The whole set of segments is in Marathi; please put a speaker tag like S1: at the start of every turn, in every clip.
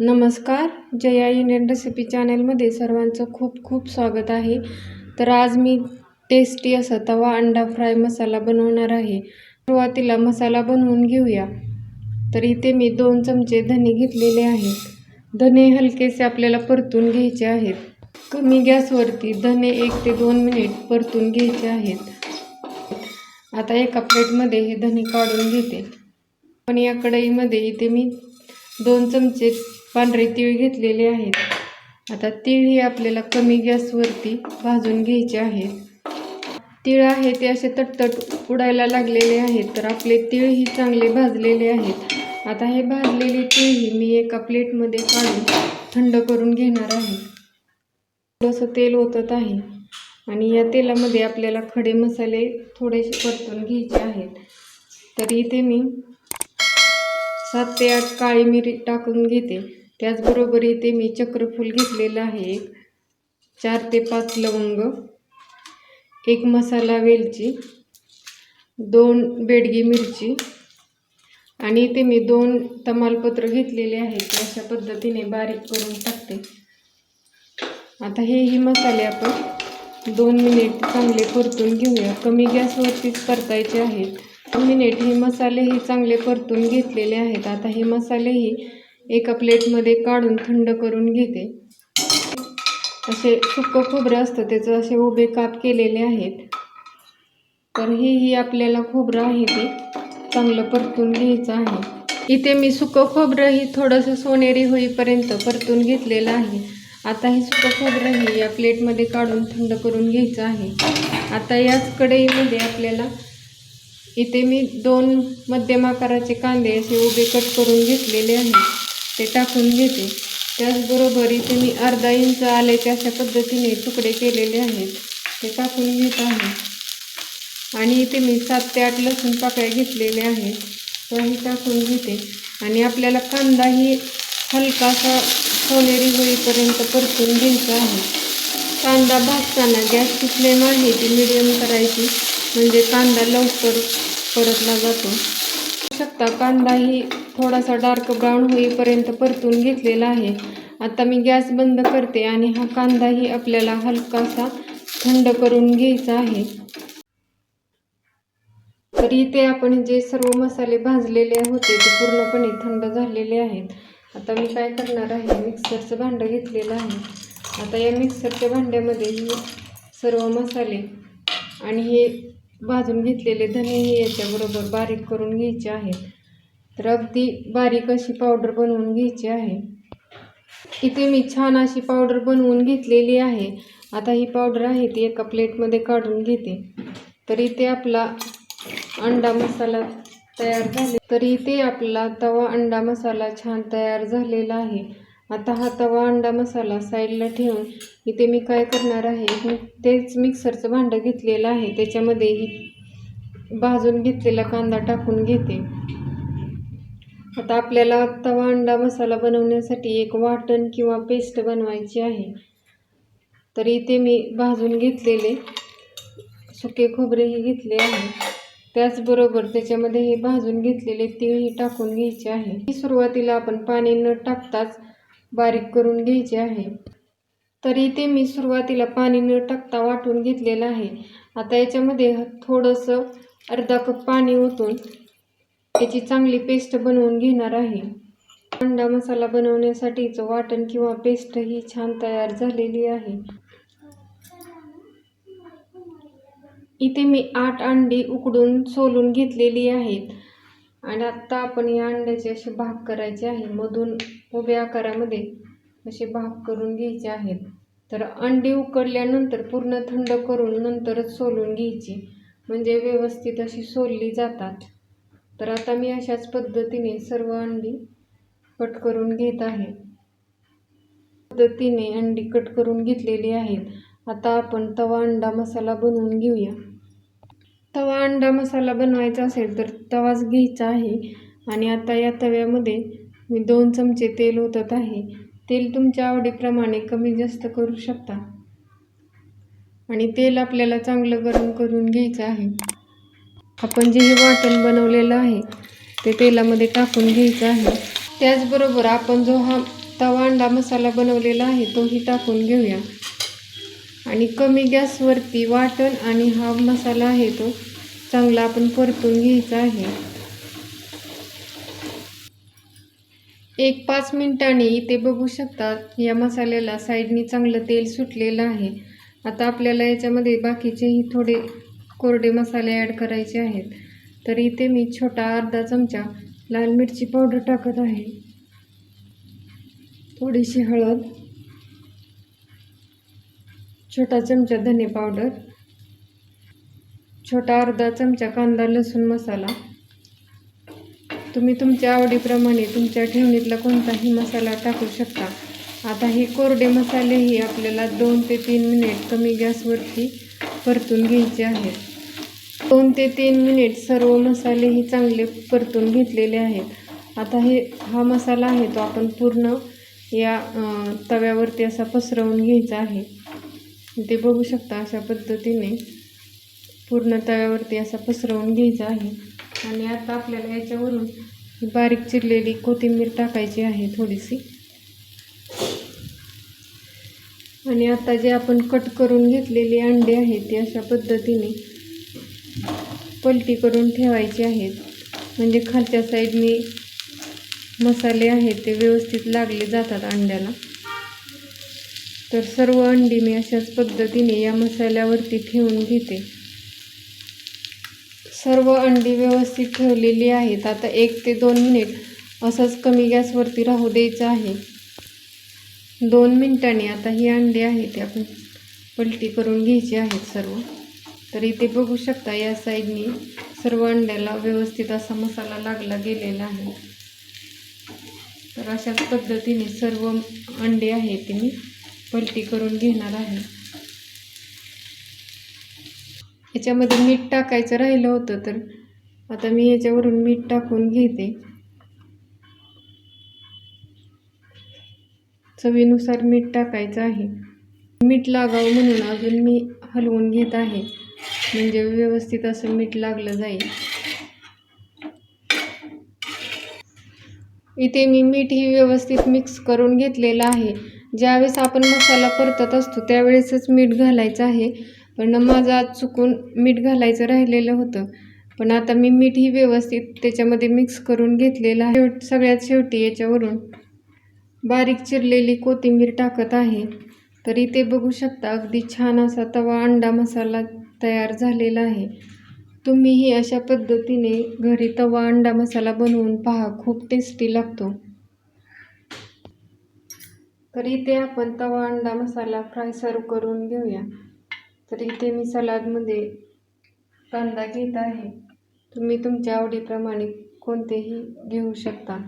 S1: नमस्कार जया इंडियन रेसिपी चॅनलमध्ये सर्वांचं खूप खूप स्वागत आहे. तर आज मी टेस्टी असा तवा अंडा फ्राय मसाला बनवणार आहे. सुरुवातीला मसाला बनवून घेऊया. तर इथे मी दोन चमचे धने घेतलेले आहेत. धने हलकेसे आपल्याला परतून घ्यायचे आहेत. कमी गॅसवरती धने एक ते दोन मिनिट परतून घ्यायचे आहेत. आता एका प्लेटमध्ये हे धने काढून घेते. पण या कढईमध्ये इथे मी दोन चमचे पांढरे तीळ घेतलेले आहेत आता तीळ ही आपल्याला कमी गॅसवरती भाजून घ्यायचे आहेत तीळ आहे ते असे तटतट उडायला लागलेले आहेत तर आपले तीळ ही चांगले भाजलेले आहेत. आता हे भाजलेले तीळ ही मी एका प्लेटमध्ये काढून थंड करून घेणार आहे. थोडंसं तेल ओतत आहे आणि या तेलामध्ये आपल्याला खडे मसाले थोडेसे परतून घ्यायचे आहेत. तर इथे मी सात ते आठ काळी मिरी टाकून घेते. त्याचबरोबर इथे मी चक्रफूल घेतलेलं आहे एक. चार ते पाच लवंग एक मसाला वेलची दोन बेडगी मिरची आणि इथे मी दोन तमालपत्र घेतलेले आहेत. अशा पद्धतीने बारीक करून टाकते. आता हे ही मसाले आपण दोन मिनिट चांगले परतून घेऊया. कमी गॅसवरतीच परतायचे आहेत. दोन मिनिट हे मसालेही चांगले परतून घेतलेले आहेत. आता हे मसालेही एका प्लेटमध्ये काढून थंड करून घेते. असे सुक्कं खोबरं असतं त्याचं असे उभे काप केलेले आहेत. तर हे ही आपल्याला खोबरं आहे ते. चांगलं परतून घ्यायचं आहे. इथे मी सुकं खोबरं ही थोडंसं सोनेरी होईपर्यंत परतून घेतलेलं आहे. आता हे सुकं खोबरं ही या प्लेटमध्ये काढून थंड करून घ्यायचं आहे. आता याच कढईमध्ये आपल्याला इथे मी दोन मध्यम आकाराचे कांदे असे उभे कट करून घेतलेले आहेत. ते टाकून घेते. त्याचबरोबर इथे मी अर्धा इंच आल्याचे अशा पद्धतीने तुकडे केलेले आहेत. ते टाकून घेत आहे. आणि इथे मी सात ते आठ लसूण पाकळ्या घेतलेल्या आहेत. तोही टाकून घेते. आणि आपल्याला कांदाही हलकासा सोनेरी होईपर्यंत परतून घ्यायचा आहे. कांदा भाजताना गॅसची फ्लेम आहे ती मिडियम करायची? म्हणजे कांदा लवकर परतला जातो. शकता. कांदाही थोडासा डार्क ब्राऊन होईपर्यंत परतून घेतलेला आहे. आता मी गॅस बंद करते आणि हा कांदाही आपल्याला हलकासा थंड करून घ्यायचा आहे. तर इथे आपण जे सर्व मसाले भाजलेले होते ते पूर्णपणे थंड झालेले आहेत. आता मी काय करणार आहे? मिक्सरचं भांडं घेतलेलं आहे. आता या मिक्सरच्या भांड्यामध्ये सर्व मसाले आणि हे भाजून घेतलेले धने हे याच्याबरोबर बारीक करून घ्यायचे आहेत तर अगदी बारीक अशी पावडर बनवून घ्यायची आहे. इथे मी छान अशी पावडर बनवून घेतलेली आहे. आता ही पावडर आहे ती एका प्लेटमध्ये काढून घेते. तर इथे आपला अंडा मसाला तयार झाले. तर इथे आपला तवा अंडा मसाला छान तयार झालेला आहे. आता हा तवा अंडा मसाला साईडला ठेवून इथे मी काय करणार आहे तेच मिक्सरचं भांडं घेतलेलं आहे. त्याच्यामध्ये ही भाजून घेतलेला कांदा टाकून घेते. आता आपल्याला तवा अंडा मसाला बनवण्यासाठी एक वाटण किंवा पेस्ट बनवायची आहे. तर इथे मी भाजून घेतलेले सुके खोबरेही घेतले आहे. त्याचबरोबर त्याच्यामध्ये हे भाजून घेतलेले तीळही टाकून घ्यायचे आहे. ही सुरुवातीला आपण पाणी न टाकताच बारीक करून घ्यायचे आहे. तर इथे मी सुरुवातीला पाणी न टाकता वाटून घेतलेलं आहे. आता याच्यामध्ये थोडंसं अर्धा कप पाणी ओतून याची चांगली पेस्ट बनवून घेणार आहे. अंडा मसाला बनवण्यासाठीचं वाटण किंवा पेस्ट ही छान तयार झालेली आहे. इथे मी आठ अंडी उकडून सोलून घेतलेली आहेत. आणि आत्ता आपण या अंड्याचे असे भाग करायचे आहे. मधून उभ्या आकारामध्ये असे भाग करून घ्यायचे आहेत तर अंडी उकडल्यानंतर पूर्ण थंड करून नंतरच सोलून घ्यायची. म्हणजे व्यवस्थित अशी सोलली जातात. तर आता मी अशाच पद्धतीने सर्व अंडी कट करून घेत आहे. पद्धतीने अंडी कट करून घेतलेली आहेत. आता आपण तवा अंडा मसाला बनवून घेऊया. तवा अंडा मसाला बनवायचा असेल तर तवाच घ्यायचा आहे. आणि आता या तव्यामध्ये मी दोन चमचे तेल ओतत आहे. तेल तुमच्या आवडीप्रमाणे कमी जास्त करू शकता. आणि तेल आपल्याला चांगलं गरम करून घ्यायचं आहे. आपण जे हे वाटण बनवलेलं आहे ते तेलामध्ये टाकून घ्यायचं आहे. त्याचबरोबर आपण जो हा तवा अंडा मसाला बनवलेला आहे तोही टाकून घेऊया. आणि कमी गॅसवरती वाटण आणि हा मसाला आहे तो चांगला आपण परतून घ्यायचा आहे. एक पाच मिनिटांनी इथे बघू शकतात या मसाल्याला साईडनी चांगलं तेल सुटलेलं आहे. आता आपल्याला याच्यामध्ये बाकीचेही थोडे कोरडे मसाले ॲड करायचे आहेत. तर इथे मी छोटा अर्धा चमचा लाल मिरची पावडर टाकत आहे. थोडीशी हळद छोटा चमचा धने पावडर छोटा अर्धा चमचा कांदा लसूण मसाला. तुम्ही तुमच्या आवडीप्रमाणे तुमच्या ठेवणीतला कोणताही मसाला टाकू शकता. आता हे कोरडे मसालेही आपल्याला दोन ते तीन मिनिट कमी गॅसवरती परतून घ्यायचे आहेत. दोन ते तीन मिनिट सर्व मसालेही चांगले परतून घेतलेले आहेत. आता हे हा मसाला आहे तो आपण पूर्ण या तव्यावरती असा पसरवून घ्यायचा आहे. ते बघू शकता अशा पद्धतीने. पूर्ण तव्यावरती असा पसरवून घ्यायचा आहे. आणि आता आपल्याला याच्यावरून बारीक चिरलेली कोथिंबीर टाकायची आहे थोडीशी. आणि आता जे आपण कट करून घेतलेली अंडी आहेत ते अशा पद्धतीने पलटी करून ठेवायची आहेत. म्हणजे खालच्या साईडने मसाले आहेत ते व्यवस्थित लागले जातात अंड्याला. तर सर्व अंडी मी अशाच पद्धतीने या मसाल्यावरती ठेवून घेते. सर्व अंडी व्यवस्थित ठेवलेली आहेत. आता एक ते दोन मिनिट असंच कमी गॅसवरती राहू द्यायचं आहे. दोन मिनिटांनी आता ही अंडी आहे ते आपण पलटी करून घ्यायची आहेत सर्व. तर इथे बघू शकता या साईडनी सर्व अंड्याला व्यवस्थित असा मसाला लागला गेलेला आहे. तर अशाच पद्धतीने सर्व अंडे आहे ते मी पलटी करून घेणार आहे. याच्यामध्ये मीठ टाकायचं राहिलं होतं तर आता मी याच्यावरून मीठ टाकून घेते. चवीनुसार मीठ टाकायचं आहे. मीठ लागावं म्हणून अजून मी हलवून घेत आहे. म्हणजे व्यवस्थित असं मीठ लागलं जाईल. इथे मी मीठ ही व्यवस्थित मिक्स करून घेतलेलं आहे. ज्यावेळेस आपण मसाला परतत असतो त्यावेळेसच मीठ घालायचं आहे. पण माझं आज चुकून मीठ घालायचं राहिलेलं होतं. पण आता मी मीठ ही व्यवस्थित त्याच्यामध्ये मिक्स करून घेतलेलं आहे. सगळ्यात शेवटी याच्यावरून बारीक चिरलेली कोथिंबीर टाकत आहे. तर इथे बघू शकता अगदी छान असा तवा अंडा मसाला तयार झालेला आहे. तुम्हीही अशा पद्धतीने घरी तवा अंडा मसाला बनवून पहा खूप टेस्टी लागतो. तर इथे आपण तवा अंडा मसाला फ्राय सर्व करून घेऊया. तर इथे मी सलादमध्ये कांदा घेत आहे. तुम्ही तुमच्या आवडीप्रमाणे कोणतेही घेऊ शकता.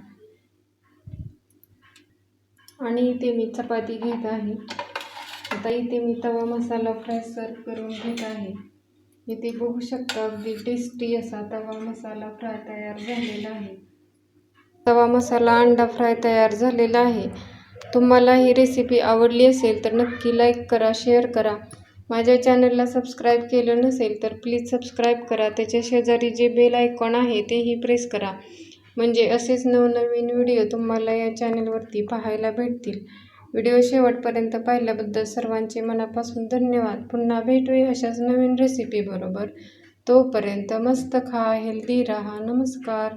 S1: आणि इथे मी चपाती घेत आहे. आता इथे मी तवा मसाला फ्राय सर्व करून घेत आहे. इथे बघू शकता अगदी टेस्टी असा तवा मसाला फ्राय तयार झालेला आहे. तवा मसाला अंडा फ्राय तयार झालेला आहे. तुम्हाला ही रेसिपी आवडली असेल तर नक्की लाईक करा शेअर करा. माझ्या चॅनलला सबस्क्राईब केलं नसेल तर प्लीज सबस्क्राईब करा. त्याच्या शेजारी जे बेल आयकॉन आहे तेही प्रेस करा. म्हणजे असेच नवनवीन व्हिडिओ तुम्हाला या चॅनलवरती पाहायला भेटतील. व्हिडिओ शेवटपर्यंत पाहिल्याबद्दल सर्वांचे मनापासून धन्यवाद. पुन्हा भेटूया अशाच नवीन रेसिपीबरोबर तोपर्यंत मस्त खा हेल्दी राहा. नमस्कार.